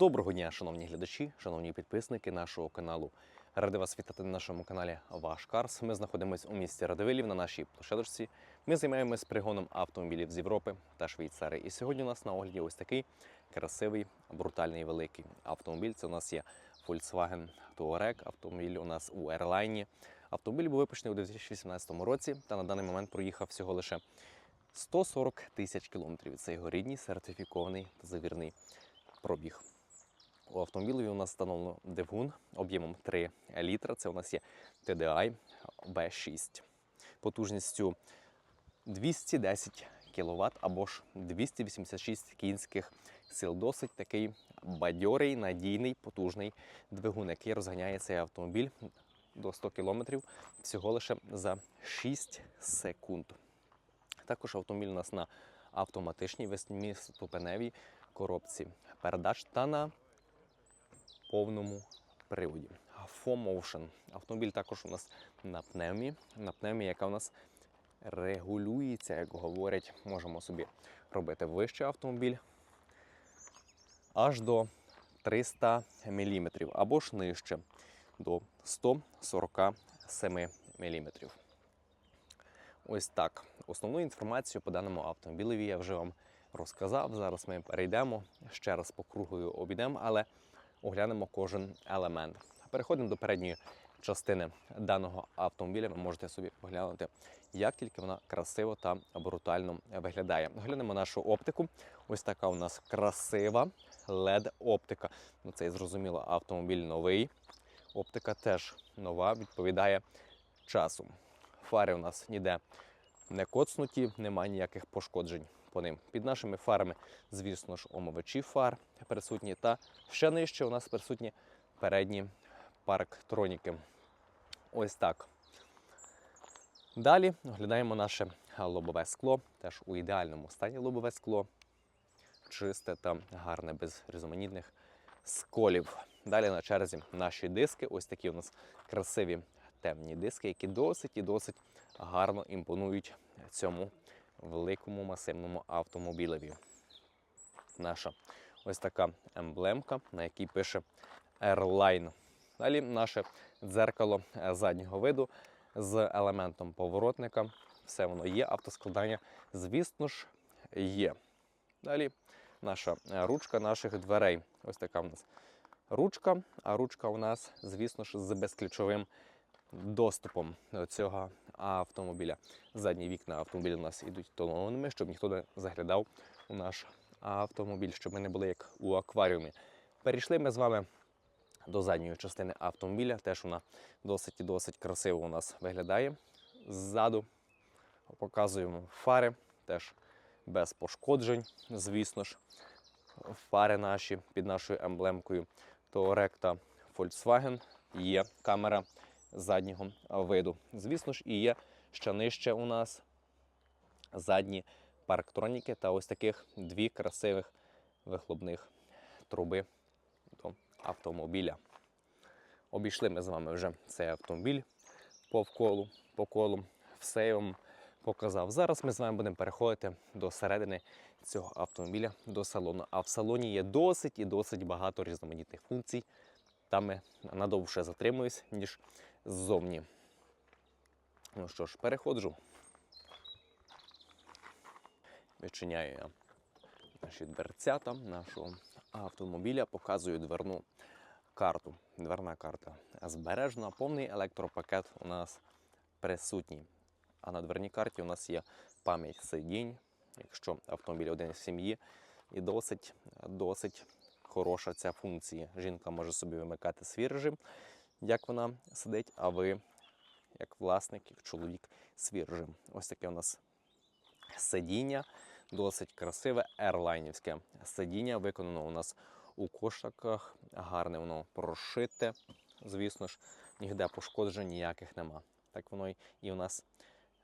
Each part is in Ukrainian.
Доброго дня, шановні глядачі, шановні підписники нашого каналу. Ради вас вітати на нашому каналі Ваш Карс. Ми знаходимося у місті Радивилів на нашій площадочці. Ми займаємось пригоном автомобілів з Європи та Швейцарії. І сьогодні у нас на огляді ось такий красивий, брутальний великий автомобіль. Це у нас є Volkswagen Touareg. Автомобіль у нас у Airline. Автомобіль був випущений у 2018 році та на даний момент проїхав всього лише 140 тисяч кілометрів. Це його рідний сертифікований та завірний пробіг. У автомобілі у нас встановлено двигун об'ємом 3 літра. Це у нас є TDI B6 потужністю 210 кВт або ж 286 кінських сил. Досить такий бадьорий, надійний, потужний двигун, який розганяє цей автомобіль до 100 км всього лише за 6 секунд. Також автомобіль у нас на автоматичній восьмиступеневій коробці передач та на повному приводі. FOMotion. Автомобіль також у нас на пневмі. На пневмі, яка у нас регулюється, як говорять, можемо собі робити вище автомобіль аж до 300 мм або ж нижче до 147 мм. Ось так. Основну інформацію по даному автомобілеві я вже вам розказав. Зараз ми перейдемо ще раз по кругою обійдемо, але оглянемо кожен елемент. Переходимо до передньої частини даного автомобіля. Ви можете собі поглянути, як тільки вона красиво та брутально виглядає. Глянемо нашу оптику. Ось така у нас красива led оптика Ну, це і зрозуміло, автомобіль новий. Оптика теж нова, відповідає часу. Фари у нас ніде не коцнуті, немає ніяких пошкоджень по ним. Під нашими фарами, звісно ж, омивачі фар присутні. Та ще нижче у нас присутні передні парктроніки. Ось так. Далі оглядаємо наше лобове скло. Теж у ідеальному стані лобове скло. Чисте та гарне, без різноманітних сколів. Далі на черзі наші диски. Ось такі у нас красиві темні диски, які досить і досить гарно імпонують цьому великому масивному автомобілеві. Наша ось така емблемка, на якій пише Airline. Далі наше дзеркало заднього виду з елементом поворотника. Все воно є, автоскладання, звісно ж, є. Далі наша ручка наших дверей. Ось така в нас ручка, а ручка у нас, звісно ж, з безключовим доступом до цього автомобіля. Задні вікна автомобіля у нас ідуть тонованими, щоб ніхто не заглядав у наш автомобіль, щоб ми не були як у акваріумі. Перейшли ми з вами до задньої частини автомобіля. Теж вона досить і досить красиво у нас виглядає. Ззаду показуємо фари, теж без пошкоджень, звісно ж. Фари наші під нашою емблемкою Touareg та Volkswagen. Є камера заднього виду. Звісно ж, і є ще нижче у нас задні парктроніки та ось таких дві красивих вихлопних труби до автомобіля. Обійшли ми з вами вже цей автомобіль по по колу. Все я вам показав. Зараз ми з вами будемо переходити до середини цього автомобіля, до салону. А в салоні є досить і досить багато різноманітних функцій. Там ми надовше затримуюсь, ніж ззовні. Ну що ж, переходжу. Відчиняю я наші дверцята нашого автомобіля, показую дверну карту. Дверна карта збережена, повний електропакет у нас присутній. А на дверній карті у нас є пам'ять сидінь, якщо автомобіль один з сім'ї, і досить, досить хороша ця функція. Жінка може собі вимикати свій режим, як вона сидить, а ви, як власник, як чоловік, свій. Ось таке у нас сидіння, досить красиве, ерлайнівське сидіння. Виконано у нас у кошиках, гарне воно прошите. Звісно ж, ніде пошкоджень ніяких нема. Так воно і у нас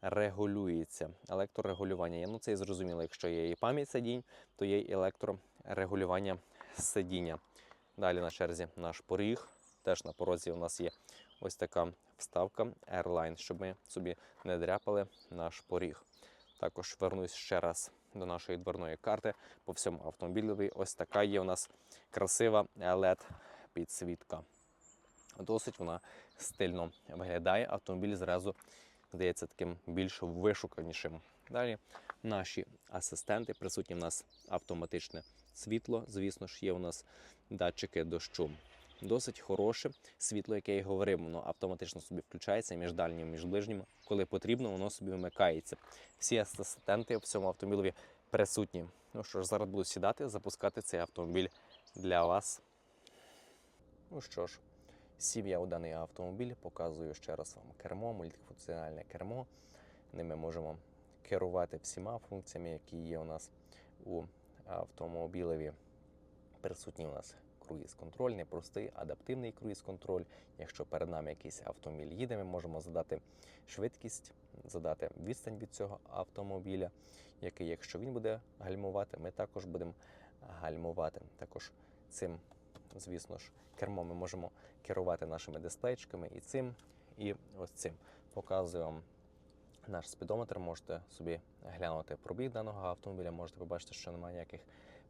регулюється. Електрорегулювання є. Ну це і зрозуміло, якщо є і пам'ять сидінь, то є і електрорегулювання сидіння. Далі на черзі наш поріг. Теж на порозі у нас є ось така вставка Airline, щоб ми собі не дряпали наш поріг. Також вернусь ще раз до нашої дверної карти. По всьому автомобілеві ось така є у нас красива led підсвітка. Досить вона стильно виглядає. Автомобіль зразу здається таким більш вишуканішим. Далі наші асистенти. Присутні в нас автоматичне світло. Звісно ж, є у нас датчики дощу. Досить хороше світло, яке я говорив, воно автоматично собі включається між дальнім, між ближнім. Коли потрібно, воно собі вмикається. Всі асистенти в цьому автомобілі присутні. Ну що ж, зараз буду сідати, запускати цей автомобіль для вас. Ну що ж, сів я у даний автомобіль, показую ще раз вам кермо, мультифункціональне кермо. Ними можемо керувати всіма функціями, які є у нас у автомобілеві. Присутній у нас круїз-контроль, непростий, адаптивний круїз-контроль. Якщо перед нами якийсь автомобіль їде, ми можемо задати швидкість, задати відстань від цього автомобіля, який, якщо він буде гальмувати, ми також будемо гальмувати. Також цим, звісно ж, кермом ми можемо керувати нашими дисплейчиками і цим, і ось цим. Показую вам наш спідометр. Можете собі глянути пробіг даного автомобіля, можете побачити, що немає ніяких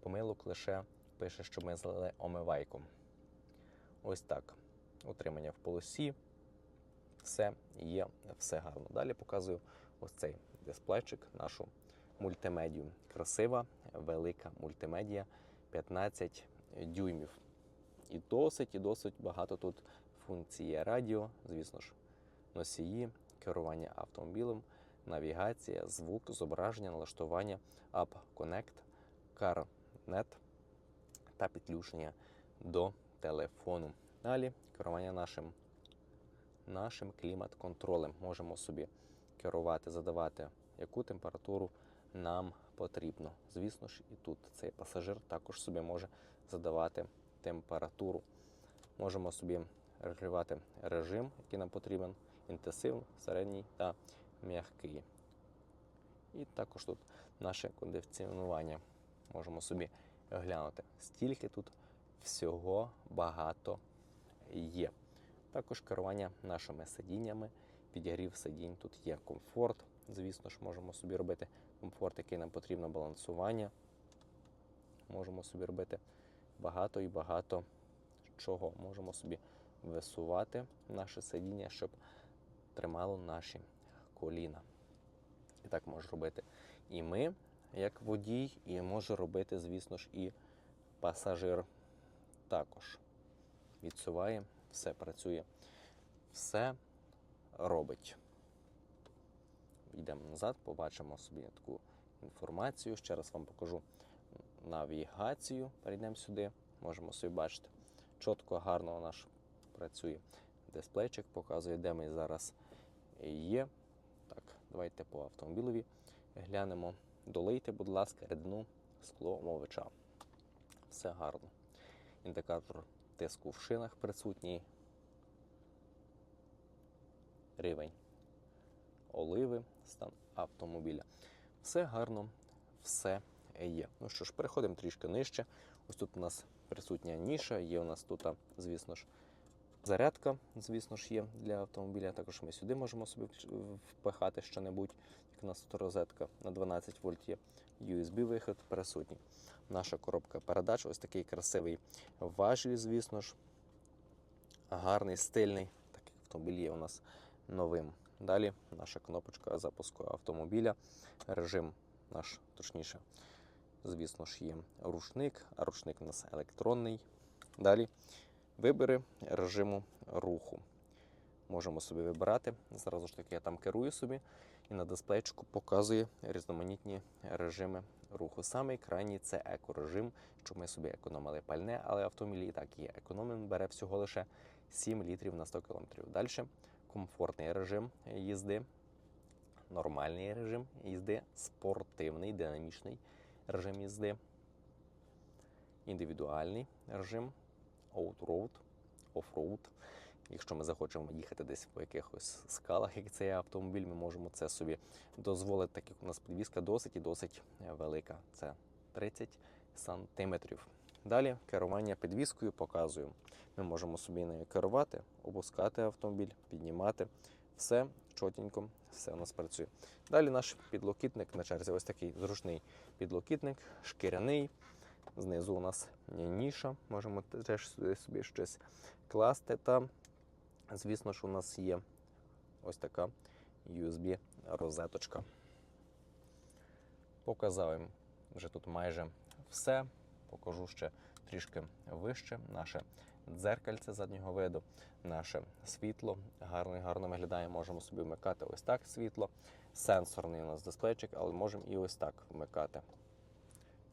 помилок, лише пише, що ми залили омивайком. Ось так. Утримання в полосі. Все є, все гарно. Далі показую ось цей дисплейчик, нашу мультимедію. Красива, велика мультимедія 15 дюймів. І досить, і досить багато тут функцій радіо, звісно ж, носії, керування автомобілем, навігація, звук, зображення, налаштування, App Connect, CarNet та підключення до телефону. Далі керування нашим, нашим клімат-контролем. Можемо собі керувати, задавати, яку температуру нам потрібно. Звісно ж, і тут цей пасажир також собі може задавати температуру. Можемо собі регулювати режим, який нам потрібен, інтенсивний, середній та м'який. І також тут наше кондиціонування. Можемо собі глянути. Стільки тут всього багато є. Також керування нашими сидіннями, підігрів сидінь. Тут є комфорт. Звісно ж, можемо собі робити комфорт, який нам потрібно, балансування. Можемо собі робити багато і багато чого. Можемо собі висувати наше сидіння, щоб тримало наші коліна. І так може робити і ми, як водій, і може робити, звісно ж, і пасажир також. Відсуває, все працює, все робить. Йдемо назад, побачимо собі таку інформацію. Ще раз вам покажу навігацію. Перейдемо сюди, можемо собі бачити. Чітко, гарно наш працює дисплейчик, показує, де ми зараз є. Так, давайте по автомобілеві глянемо. Долийте, будь ласка, рідну скло мовича. Все гарно. Індикатор тиску в шинах присутній. Рівень оливи, стан автомобіля. Все гарно, все є. Ну що ж, переходимо трішки нижче. Ось тут у нас присутня ніша, є у нас тут, звісно ж, зарядка, звісно ж, є для автомобіля. Також ми сюди можемо собі впихати що-небудь, у нас розетка на 12 вольт є. USB-вихід присутній. Наша коробка передач, ось такий красивий важіль, звісно ж. Гарний, стильний. Такий автомобіль є у нас новим. Далі наша кнопочка запуску автомобіля. Режим наш, точніше, звісно ж, є рушник, а рушник у нас електронний. Далі вибори режиму руху. Можемо собі вибирати. Зразу ж таки, я там керую собі і на дисплейчику показує різноманітні режими руху. Самий крайній це екорежим, щоб ми собі економили пальне, але автомобіль і так є економним, бере всього лише 7 літрів на 100 км. Далі комфортний режим їзди, нормальний режим їзди, спортивний, динамічний режим їзди, індивідуальний режим, out-road, off-road. Якщо ми захочемо їхати десь по якихось скалах, як цей автомобіль, ми можемо це собі дозволити, так як у нас підвізка досить і досить велика. Це 30 сантиметрів. Далі керування підвіскою показую. Ми можемо собі нею керувати, опускати автомобіль, піднімати. Все чотенько, все у нас працює. Далі наш підлокітник на черзі. Ось такий зручний підлокітник, шкіряний. Знизу у нас ніша, можемо теж собі щось класти. Та, звісно ж, у нас є ось така USB-розеточка. Показав їм вже тут майже все. Покажу ще трішки вище наше дзеркальце заднього виду, наше світло гарно і гарно виглядає. Можемо собі вмикати ось так світло. Сенсорний у нас дисплейчик, але можемо і ось так вмикати.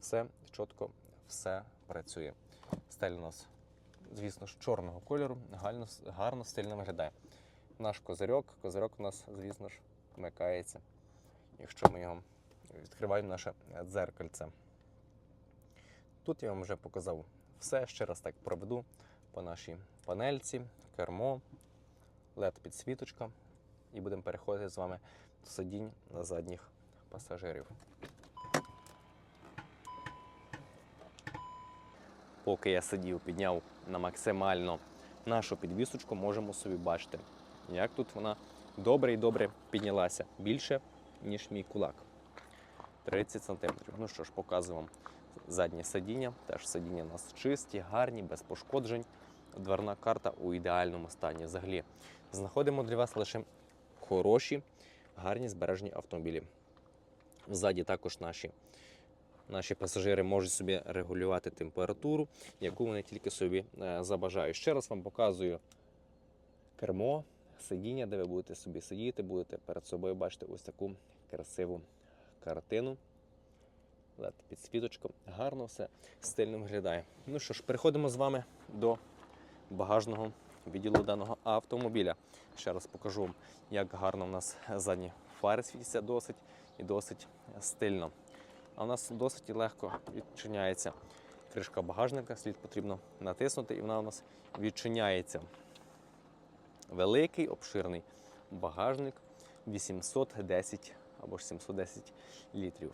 Все чітко, все працює. Стель у нас, звісно ж, чорного кольору, гарно, гарно стильно виглядає. Наш козирьок, козирьок у нас, звісно ж, вмикається, якщо ми його відкриваємо наше дзеркальце. Тут я вам вже показав все. Ще раз так проведу по нашій панельці, кермо, led підсвіточка і будемо переходити з вами до сидінь на задніх пасажирів. Поки я сидів, підняв на максимально нашу підвісочку, можемо собі бачити, як тут вона добре і добре піднялася більше, ніж мій кулак. 30 см. Ну що ж, показую вам заднє сидіння. Теж сидіння у нас чисті, гарні, без пошкоджень. Дверна карта у ідеальному стані. Взагалі знаходимо для вас лише хороші, гарні збережені автомобілі. Ззаді також наші, наші пасажири можуть собі регулювати температуру, яку вони тільки собі е, забажають. Ще раз вам показую кермо, сидіння, де ви будете собі сидіти, будете перед собою бачити ось таку красиву картину. LED підсвіточка. Гарно все стильно виглядає. Ну що ж, переходимо з вами до багажного відділу даного автомобіля. Ще раз покажу вам, як гарно у нас задні фари світяться досить і досить стильно. А у нас досить легко відчиняється кришка багажника, слід потрібно натиснути, і вона у нас відчиняється. Великий обширний багажник 810 або ж 710 літрів.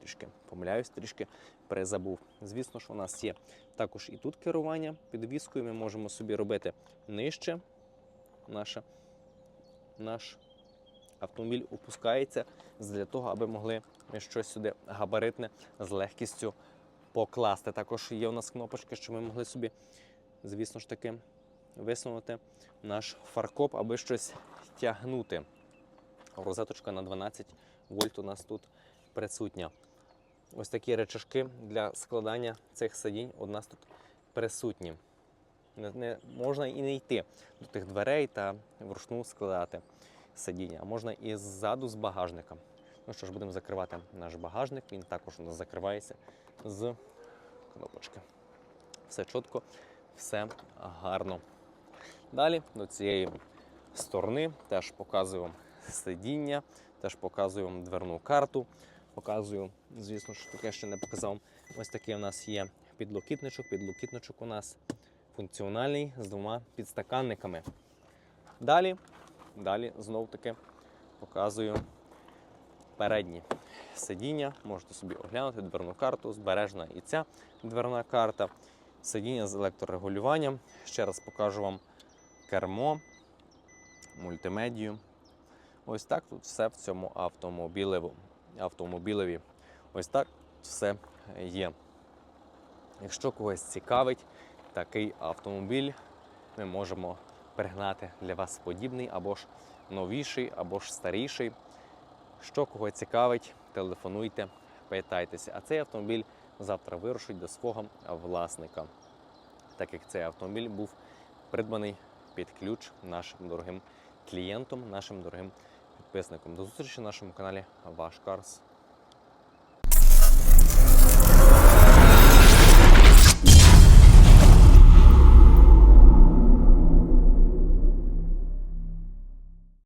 Трішки помиляюсь, трішки перезабув. Звісно ж, у нас є також і тут керування підвіскою. Ми можемо собі робити нижче. Наша, наш автомобіль опускається для того, аби могли щось сюди габаритне з легкістю покласти. Також є у нас кнопочки, що ми могли собі, звісно ж таки, висунути наш фаркоп, аби щось тягнути. Розеточка на 12 вольт у нас тут присутня. Ось такі речашки для складання цих сидінь у нас тут присутні. Не, можна і не йти до тих дверей та вручну складати сидіння, а можна і ззаду з багажника. Ну що ж, будемо закривати наш багажник, він також у нас закривається з кнопочки. Все чітко, все гарно. Далі до цієї сторони теж показую вам сидіння, теж показую вам дверну карту. Показую, звісно, що таке ще не показав. Ось такий у нас є підлокітничок. Підлокітничок у нас функціональний з двома підстаканниками. Далі, далі знов таки показую передні сидіння. Можете собі оглянути дверну карту, збережена і ця дверна карта. Сидіння з електрорегулюванням. Ще раз покажу вам кермо, мультимедію. Ось так тут все в цьому автомобілеві. Ось так все є. Якщо когось цікавить такий автомобіль, ми можемо пригнати для вас подібний або ж новіший, або ж старіший. Що кого цікавить, телефонуйте, питайтеся. А цей автомобіль завтра вирушить до свого власника, так як цей автомобіль був придбаний під ключ нашим дорогим клієнтом, нашим дорогим підписником. До зустрічі на нашому каналі Ваш Карс.